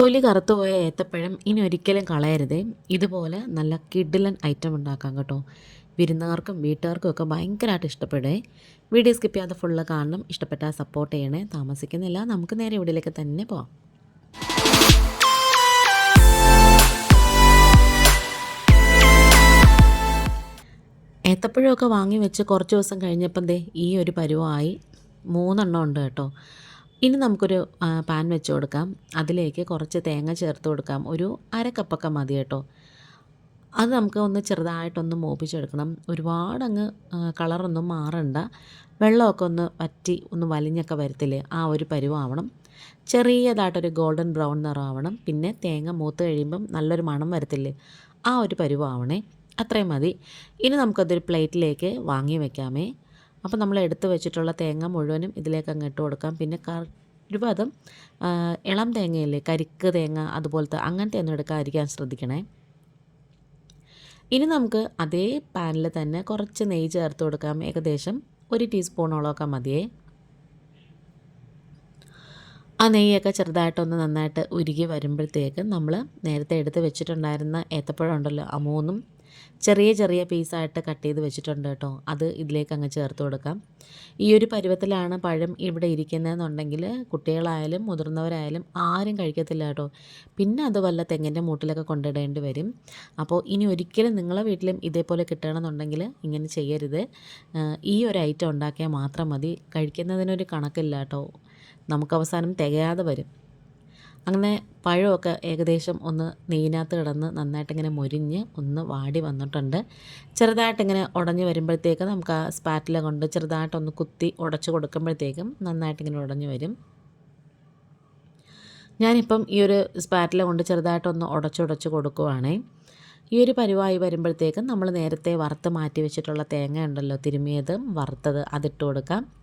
തൊലി കറുത്തുപോയ ഏത്തപ്പഴം ഇനി ഒരിക്കലും കളയരുതേ. ഇതുപോലെ നല്ല കിഡിലൻ ഐറ്റം ഉണ്ടാക്കാം കേട്ടോ. വിരുന്നുകാർക്കും വീട്ടുകാർക്കും ഒക്കെ ഭയങ്കരമായിട്ട് ഇഷ്ടപ്പെടേ വീഡിയോ സ്കിപ്പ് ചെയ്യാതെ ഫുള്ള് കാണണം. ഇഷ്ടപ്പെട്ടാൽ സപ്പോർട്ട് ചെയ്യണേ. താമസിക്കുന്നില്ല നമുക്ക് നേരെ ഇവിടെയിലേക്ക് തന്നെ പോവാം. ഏത്തപ്പഴമൊക്കെ വാങ്ങി വെച്ച് കുറച്ച് ദിവസം കഴിഞ്ഞപ്പം ദേ ഈ ഒരു പരുവമായി മൂന്നെണ്ണം ഉണ്ട് കേട്ടോ. ഇനി നമുക്കൊരു പാൻ വെച്ച് കൊടുക്കാം. അതിലേക്ക് കുറച്ച് തേങ്ങ ചേർത്ത് കൊടുക്കാം. ഒരു അര കപ്പൊക്കെ മതി കേട്ടോ. അത് നമുക്ക് ഒന്ന് ചെറുതായിട്ടൊന്ന് മോപ്പിച്ചെടുക്കണം. ഒരുപാട് അങ്ങ് കളറൊന്നും മാറണ്ട. വെള്ളമൊക്കെ ഒന്ന് വറ്റി ഒന്ന് വലിഞ്ഞൊക്കെ വരത്തില്ലേ ആ ഒരു പരുവാവണം. ചെറിയതായിട്ടൊരു ഗോൾഡൻ ബ്രൗൺ നിറമാവണം. പിന്നെ തേങ്ങ മൂത്ത് കഴിയുമ്പം നല്ലൊരു മണം വരത്തില്ലേ ആ ഒരു പരുവാവണേ. അത്രയും മതി. ഇനി നമുക്കതൊരു പ്ലേറ്റിലേക്ക് വാങ്ങി വെക്കാമേ. അപ്പോൾ നമ്മൾ എടുത്തു വെച്ചിട്ടുള്ള തേങ്ങ മുഴുവനും ഇതിലേക്ക് അങ്ങ് ഇട്ട് കൊടുക്കാം. പിന്നെ ആ, ഇളം തേങ്ങയില്ലേ കരിക്ക് തേങ്ങ അതുപോലത്തെ അങ്ങനത്തെ ഒന്നും എടുക്കാതിരിക്കാൻ ശ്രദ്ധിക്കണേ. ഇനി നമുക്ക് അതേ പാനിൽ തന്നെ കുറച്ച് നെയ്യ് ചേർത്ത് കൊടുക്കാം. ഏകദേശം ഒരു ടീസ്പൂണോളമൊക്കെ മതിയേ. ആ നെയ്യൊക്കെ ചെറുതായിട്ടൊന്ന് നന്നായിട്ട് ഉരുകി വരുമ്പോഴത്തേക്ക് നമ്മൾ നേരത്തെ എടുത്ത് വെച്ചിട്ടുണ്ടായിരുന്ന ഏത്തപ്പഴം ഉണ്ടല്ലോ ആ മൂന്നും ചെറിയ ചെറിയ പീസായിട്ട് കട്ട് ചെയ്ത് വെച്ചിട്ടുണ്ട് കേട്ടോ. അത് ഇതിലേക്ക് അങ്ങ് ചേർത്ത് കൊടുക്കാം. ഈ ഒരു പരുവത്തിലാണ് പഴം ഇവിടെ ഇരിക്കുന്നതെന്നുണ്ടെങ്കിൽ കുട്ടികളായാലും മുതിർന്നവരായാലും ആരും കഴിക്കത്തില്ല കേട്ടോ. പിന്നെ അത് വല്ല തെങ്ങിന്റെ മൂട്ടിലൊക്കെ കൊണ്ടിടേണ്ടി വരും. അപ്പോൾ ഇനി ഒരിക്കലും നിങ്ങളെ വീട്ടിലും ഇതേപോലെ കിട്ടണമെന്നുണ്ടെങ്കിൽ ഇങ്ങനെ ചെയ്യരുത്. ഈ ഒരു ഐറ്റം ഉണ്ടാക്കിയാൽ മാത്രം മതി. കഴിക്കുന്നതിനൊരു കണക്കില്ല കേട്ടോ. നമുക്ക് അവസാനം തികയാതെ വരും. അങ്ങനെ പഴമൊക്കെ ഏകദേശം ഒന്ന് നെയ്യിനകത്ത് കിടന്ന് നന്നായിട്ടിങ്ങനെ മുരിഞ്ഞ് ഒന്ന് വാടി വന്നിട്ടുണ്ട്. ചെറുതായിട്ടിങ്ങനെ ഉടഞ്ഞ് വരുമ്പോഴത്തേക്ക് നമുക്ക് ആ സ്പാറ്റില കൊണ്ട് ചെറുതായിട്ടൊന്ന് കുത്തി ഉടച്ച് കൊടുക്കുമ്പോഴത്തേക്കും നന്നായിട്ടിങ്ങനെ ഉടഞ്ഞ് വരും. ഞാനിപ്പം ഈ ഒരു സ്പാറ്റില കൊണ്ട് ചെറുതായിട്ടൊന്ന് ഉടച്ചുടച്ച് കൊടുക്കുവാണേ. ഈ ഒരു പരുവായി വരുമ്പോഴത്തേക്കും നമ്മൾ നേരത്തെ വറുത്ത് മാറ്റി വെച്ചിട്ടുള്ള തേങ്ങ ഉണ്ടല്ലോ തിരുമിയത് വറുത്തത് അതിട്ട് കൊടുക്കാം.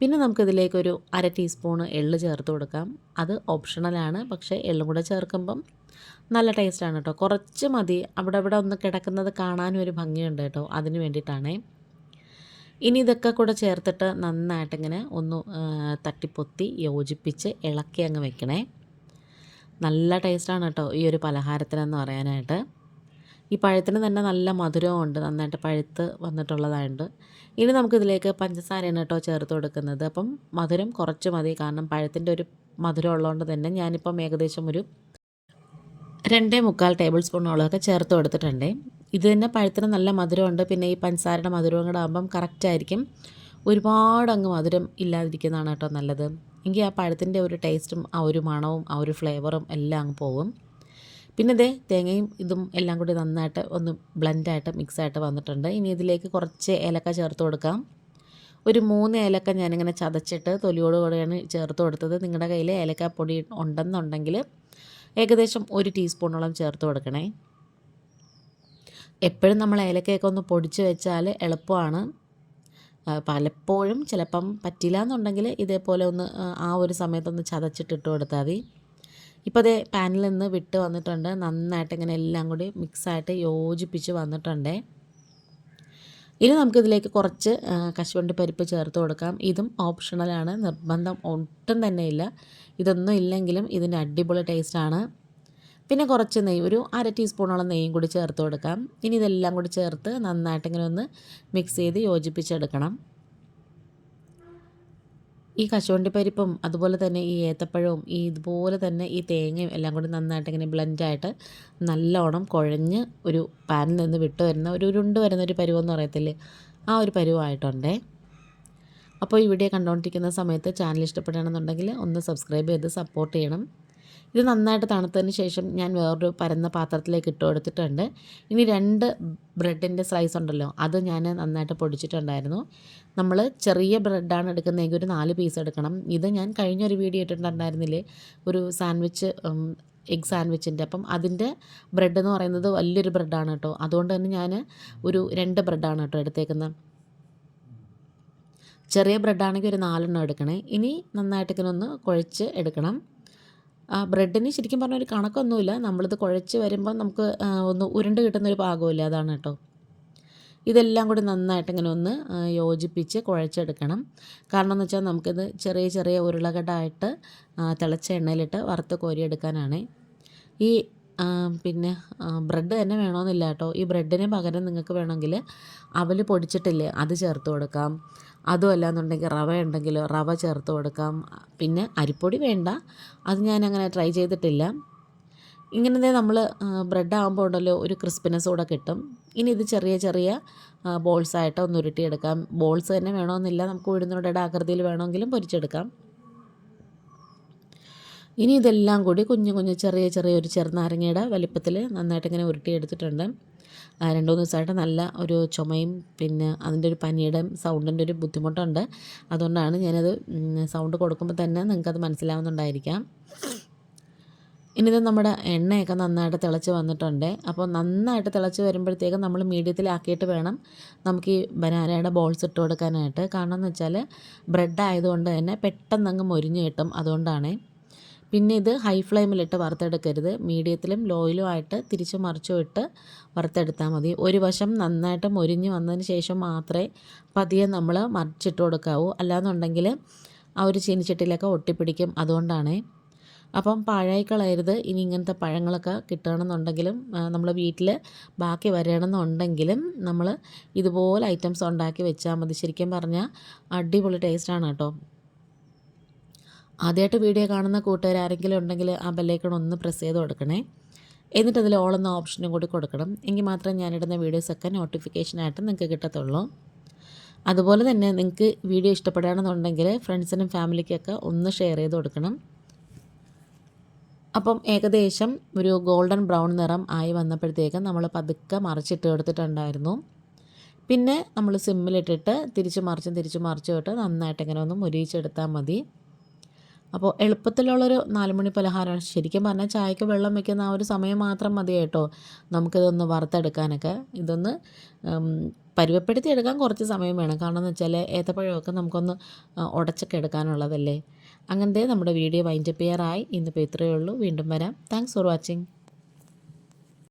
പിന്നെ നമുക്കിതിലേക്കൊരു അര ടീസ്പൂണ് എള്ള് ചേർത്ത് കൊടുക്കാം. അത് ഓപ്ഷണലാണ് പക്ഷേ എള്ളും കൂടെ ചേർക്കുമ്പം നല്ല ടേസ്റ്റാണ് കേട്ടോ കുറച്ച് മതി. അവിടെ അവിടെ ഒന്ന് കിടക്കുന്നത് കാണാനും ഒരു ഭംഗിയുണ്ട് കേട്ടോ അതിന് വേണ്ടിയിട്ടാണേ. ഇനി ഇതൊക്കെ കൂടെ ചേർത്തിട്ട് നന്നായിട്ടിങ്ങനെ ഒന്ന് തട്ടിപ്പൊത്തി യോജിപ്പിച്ച് ഇളക്കി അങ്ങ് വെക്കണേ. നല്ല ടേസ്റ്റാണ് കേട്ടോ ഈ ഒരു പലഹാരത്തിനെന്ന് പറയാനായിട്ട്. ഈ പഴത്തിന് തന്നെ നല്ല മധുരമുണ്ട് നന്നായിട്ട് പഴുത്ത് വന്നിട്ടുള്ളതായുണ്ട്. ഇനി നമുക്കിതിലേക്ക് പഞ്ചസാരയാണ് കേട്ടോ ചേർത്ത് കൊടുക്കുന്നത്. അപ്പം മധുരം കുറച്ച് മതി കാരണം പഴത്തിന്റെ ഒരു മധുരം ഉള്ളതുകൊണ്ട് തന്നെ ഞാനിപ്പം ഏകദേശം ഒരു രണ്ടേ മുക്കാൽ ടേബിൾ സ്പൂണോളമൊക്കെ ചേർത്ത് കൊടുത്തിട്ടുണ്ട്. ഇത് തന്നെ പഴത്തിന് നല്ല മധുരമുണ്ട് പിന്നെ ഈ പഞ്ചസാരയുടെ മധുരവും കൂടെ ആകുമ്പം കറക്റ്റായിരിക്കും ഒരുപാട് അങ്ങ് മധുരം ഇല്ലാതിരിക്കുന്നതാണ് കേട്ടോ നല്ലത്. എങ്കിൽ ആ പഴത്തിന്റെ ഒരു ടേസ്റ്റും ആ ഒരു മണവും ആ ഒരു ഫ്ലേവറും എല്ലാം അങ്ങ് പോകും. പിന്നെ ദേ തേങ്ങയും ഇതും എല്ലാം കൂടി നന്നായിട്ട് ഒന്ന് ബ്ലെൻഡായിട്ട് മിക്സായിട്ട് വന്നിട്ടുണ്ട്. ഇനി ഇതിലേക്ക് കുറച്ച് ഏലക്ക ചേർത്ത് കൊടുക്കാം. ഒരു മൂന്ന് ഏലക്ക ഞാനിങ്ങനെ ചതച്ചിട്ട് തൊലിയോട് കൂടെയാണ് ചേർത്ത് കൊടുത്തത്. നിങ്ങളുടെ കയ്യിൽ ഏലക്കാപ്പൊടി ഉണ്ടെന്നുണ്ടെങ്കിൽ ഏകദേശം ഒരു ടീസ്പൂണോളം ചേർത്ത് കൊടുക്കണേ. എപ്പോഴും നമ്മൾ ഏലക്കയൊക്കെ ഒന്ന് പൊടിച്ച് വെച്ചാൽ എളുപ്പമാണ്. പലപ്പോഴും ചിലപ്പം പറ്റില്ല എന്നുണ്ടെങ്കിൽ ഇതേപോലെ ഒന്ന് ആ ഒരു സമയത്തൊന്ന് ചതച്ചിട്ടിട്ട് കൊടുത്താൽ മതി. ഇപ്പോൾ അതേ പാനിൽ നിന്ന് വിട്ട് വന്നിട്ടുണ്ട്. നന്നായിട്ട് ഇങ്ങനെ എല്ലാം കൂടി മിക്സായിട്ട് യോജിപ്പിച്ച് വന്നിട്ടുണ്ട്. ഇനി നമുക്കിതിലേക്ക് കുറച്ച് കശുവണ്ടി പരിപ്പ് ചേർത്ത് കൊടുക്കാം. ഇതും ഓപ്ഷണലാണ് നിർബന്ധം ഒട്ടും തന്നെ ഇല്ല. ഇതൊന്നും ഇല്ലെങ്കിലും ഇതിന് അടിപൊളി ടേസ്റ്റാണ് പിന്നെ കുറച്ച് നെയ്യ് ഒരു അര ടീസ്പൂണോളം നെയ്യും കൂടി ചേർത്ത് കൊടുക്കാം. ഇനി ഇതെല്ലാം കൂടി ചേർത്ത് നന്നായിട്ട് ഇങ്ങനെ ഒന്ന് മിക്സ് ചെയ്ത് യോജിപ്പിച്ചെടുക്കണം. ഈ കശുവണ്ടി പരിപ്പും അതുപോലെ തന്നെ ഈ ഏത്തപ്പഴവും ഈ ഇതുപോലെ തന്നെ ഈ തേങ്ങയും എല്ലാം കൂടി നന്നായിട്ട് ഇങ്ങനെ ബ്ലെൻഡായിട്ട് നല്ലോണം കുഴഞ്ഞ് ഒരു പാനിൽ നിന്ന് വിട്ടു വരുന്ന ഒരു ഉരുണ്ട് വരുന്ന ഒരു പരുവെന്ന് പറയത്തില്ലേ? ആ ഒരു പരുവമായിട്ടുണ്ടേ അപ്പോൾ ഈ വീഡിയോ കണ്ടുകൊണ്ടിരിക്കുന്ന സമയത്ത് ചാനൽ ഇഷ്ടപ്പെടുകയാണെന്നുണ്ടെങ്കിൽ ഒന്ന് സബ്സ്ക്രൈബ് ചെയ്ത് സപ്പോർട്ട് ചെയ്യണം. ഇത് നന്നായിട്ട് തണുത്തതിന് ശേഷം ഞാൻ വേറൊരു പരന്ന പാത്രത്തിലേക്ക് ഇട്ട് കൊടുത്തിട്ടുണ്ട്. ഇനി രണ്ട് ബ്രെഡിന്റെ സ്ലൈസ് ഉണ്ടല്ലോ അത് ഞാൻ നന്നായിട്ട് പൊടിച്ചിട്ടുണ്ടായിരുന്നു. നമ്മൾ ചെറിയ ബ്രെഡാണ് എടുക്കുന്നതെങ്കിൽ ഒരു നാല് പീസ് എടുക്കണം. ഇത് ഞാൻ കഴിഞ്ഞൊരു വീഡിയോ ഇട്ടിട്ടുണ്ടായിരുന്നില്ലേ ഒരു സാൻഡ്വിച്ച് എഗ് സാൻഡ്വിച്ചിന്റെ അപ്പം അതിന്റെ ബ്രെഡ് എന്ന് പറയുന്നത് വലിയൊരു ബ്രെഡാണ് കേട്ടോ. അതുകൊണ്ട് തന്നെ ഞാൻ ഒരു രണ്ട് ബ്രെഡാണ് കേട്ടോ എടുത്തേക്കുന്നത്. ചെറിയ ബ്രെഡാണെങ്കിൽ ഒരു നാലെണ്ണം എടുക്കണേ. ഇനി നന്നായിട്ട് ഒന്ന് കുഴച്ച് എടുക്കണം. ആ ബ്രെഡിന് ശരിക്കും പറഞ്ഞ ഒരു കണക്കൊന്നുമില്ല. നമ്മളിത് കുഴച്ച് വരുമ്പോൾ നമുക്ക് ഒന്ന് ഉരുണ്ട് കിട്ടുന്ന ഒരു പാകമില്ല അതാണ് കേട്ടോ. ഇതെല്ലാം കൂടി നന്നായിട്ട് ഇങ്ങനെ ഒന്ന് യോജിപ്പിച്ച് കുഴച്ചെടുക്കണം. കാരണം എന്ന് വെച്ചാൽ നമുക്കിത് ചെറിയ ചെറിയ ഉരുളകടായിട്ട് തിളച്ച എണ്ണയിലിട്ട് വറുത്ത് കോരിയെടുക്കാനാണ്. ഈ പിന്നെ ബ്രെഡ് തന്നെ വേണമെന്നില്ല കേട്ടോ. ഈ ബ്രെഡിന് പകരം നിങ്ങൾക്ക് വേണമെങ്കിൽ അവൽ പൊടിച്ചിട്ടില്ലേ അത് ചേർത്ത് കൊടുക്കാം. അതുമല്ല എന്നുണ്ടെങ്കിൽ റവ ഉണ്ടെങ്കിൽ റവ ചേർത്ത് കൊടുക്കാം. പിന്നെ അരിപ്പൊടി വേണ്ട. അത് ഞാൻ അങ്ങനെ ട്രൈ ചെയ്തിട്ടില്ല ഇങ്ങനത്തെ നമ്മൾ ബ്രെഡ് ആകുമ്പോൾ ഉണ്ടല്ലോ ഒരു ക്രിസ്പിനെസ് കൂടെ കിട്ടും. ഇനി ഇത് ചെറിയ ചെറിയ ബോൾസ് ആയിട്ട് ഒന്ന് ഉരുട്ടിയെടുക്കാം. ബോൾസ് തന്നെ വേണമെന്നില്ല നമുക്ക് ഉഴുന്നുടയുടെ ആകൃതിയിൽ വേണമെങ്കിലും പൊരിച്ചെടുക്കാം. ഇനി ഇതെല്ലാം കൂടി കുഞ്ഞു കുഞ്ഞു ചെറിയ ചെറിയ ഒരു ചെറുനാരങ്ങയുടെ വലിപ്പത്തിൽ നന്നായിട്ട് ഇങ്ങനെ ഉരുട്ടിയെടുത്തിട്ടുണ്ട് രണ്ട് മൂന്ന് ദിവസമായിട്ട് നല്ല ഒരു ചുമയും പിന്നെ അതിന്റെ ഒരു പനിയുടെ സൗണ്ടിന്റെ ഒരു ബുദ്ധിമുട്ടുണ്ട്. അതുകൊണ്ടാണ് ഞാനത് സൗണ്ട് കൊടുക്കുമ്പോൾ തന്നെ നിങ്ങൾക്കത് മനസ്സിലാവുന്നുണ്ടായിരിക്കാം. ഇനി ഇത് നമ്മുടെ എണ്ണയൊക്കെ നന്നായിട്ട് തിളച്ച് വന്നിട്ടുണ്ട്. അപ്പോൾ നന്നായിട്ട് തിളച്ച് വരുമ്പോഴത്തേക്കും നമ്മൾ മീഡിയത്തിലാക്കിയിട്ട് വേണം നമുക്ക് ഈ ബനാനയുടെ ബോൾസ് ഇട്ട് കൊടുക്കാനായിട്ട്. കാരണം എന്ന് വെച്ചാൽ ബ്രെഡ് ആയതുകൊണ്ട് തന്നെ പെട്ടെന്ന് അങ്ങ് മൊരിഞ്ഞ് കിട്ടും. അതുകൊണ്ടാണ് പിന്നെ ഇത് ഹൈ ഫ്ലെയിമിലിട്ട് വറുത്തെടുക്കരുത്. മീഡിയത്തിലും ലോയിലും ആയിട്ട് തിരിച്ചു മറിച്ചും ഇട്ട് വറുത്തെടുത്താൽ മതി. ഒരു വശം നന്നായിട്ട് മൊരിഞ്ഞ് വന്നതിന് ശേഷം മാത്രമേ പതിയെ നമ്മൾ മറിച്ചിട്ട് കൊടുക്കാവൂ. അല്ലാന്നുണ്ടെങ്കിൽ ആ ഒരു ചീനിച്ചട്ടിയിലൊക്കെ ഒട്ടിപ്പിടിക്കും. അതുകൊണ്ടാണ്. അപ്പം പാഴായി കളയരുത് ഇനി ഇങ്ങനത്തെ പഴങ്ങളൊക്കെ കിട്ടണമെന്നുണ്ടെങ്കിലും നമ്മൾ വീട്ടിൽ ബാക്കി വരണമെന്നുണ്ടെങ്കിലും നമ്മൾ ഇതുപോലെ ഐറ്റംസ് ഉണ്ടാക്കി വെച്ചാൽ മതി. ശരിക്കും പറഞ്ഞാൽ അടിപൊളി ടേസ്റ്റാണ് കേട്ടോ. ആദ്യമായിട്ട് വീഡിയോ കാണുന്ന കൂട്ടുകാർ ആരെങ്കിലും ഉണ്ടെങ്കിൽ ആ ബെല്ലൈക്കൺ ഒന്ന് പ്രസ് ചെയ്ത് കൊടുക്കണേ. എന്നിട്ട് അതിൽ ഓൾ എന്ന ഓപ്ഷനും കൂടി കൊടുക്കണം. എങ്കിൽ മാത്രമേ ഞാനിടുന്ന വീഡിയോസൊക്കെ നോട്ടിഫിക്കേഷനായിട്ട് നിങ്ങൾക്ക് കിട്ടത്തുള്ളൂ. അതുപോലെ തന്നെ നിങ്ങൾക്ക് വീഡിയോ ഇഷ്ടപ്പെടുകയാണെന്നുണ്ടെങ്കിൽ ഫ്രണ്ട്സിനും ഫാമിലിക്കൊക്കെ ഒന്ന് ഷെയർ ചെയ്ത് കൊടുക്കണം. അപ്പം ഏകദേശം ഒരു ഗോൾഡൻ ബ്രൗൺ നിറം ആയി വന്നപ്പോഴത്തേക്കും നമ്മൾ പതുക്കെ മറിച്ചിട്ട് എടുത്തിട്ടുണ്ടായിരുന്നു. പിന്നെ നമ്മൾ സിമ്മിലിട്ടിട്ട് തിരിച്ച് മറിച്ചും തിരിച്ച് മറിച്ചും ഇട്ട് നന്നായിട്ട് ഇങ്ങനെ ഒന്ന് മുരിയിച്ചെടുത്താൽ മതി. അപ്പോൾ എളുപ്പത്തിലുള്ളൊരു നാലുമണി പലഹാരമാണ്. ശരിക്കും പറഞ്ഞാൽ ചായക്ക് വെള്ളം വെക്കുന്ന ആ ഒരു സമയം മാത്രം മതി കേട്ടോ. നമുക്കിതൊന്ന് വറുത്തെടുക്കാനൊക്കെ. ഇതൊന്ന് പരുവപ്പെടുത്തി എടുക്കാൻ കുറച്ച് സമയം വേണം. കാരണം എന്ന് വെച്ചാൽ ഏത്തപ്പഴമൊക്കെ നമുക്കൊന്ന് ഉടച്ചൊക്കെ എടുക്കാനുള്ളതല്ലേ. അങ്ങനത്തെ നമ്മുടെ വീഡിയോ വൈൻഡപ്പ് ചെയ്യാറായി. ഇന്നിപ്പോൾ ഇത്രയേ ഉള്ളൂ. വീണ്ടും വരാം. Thanks for watching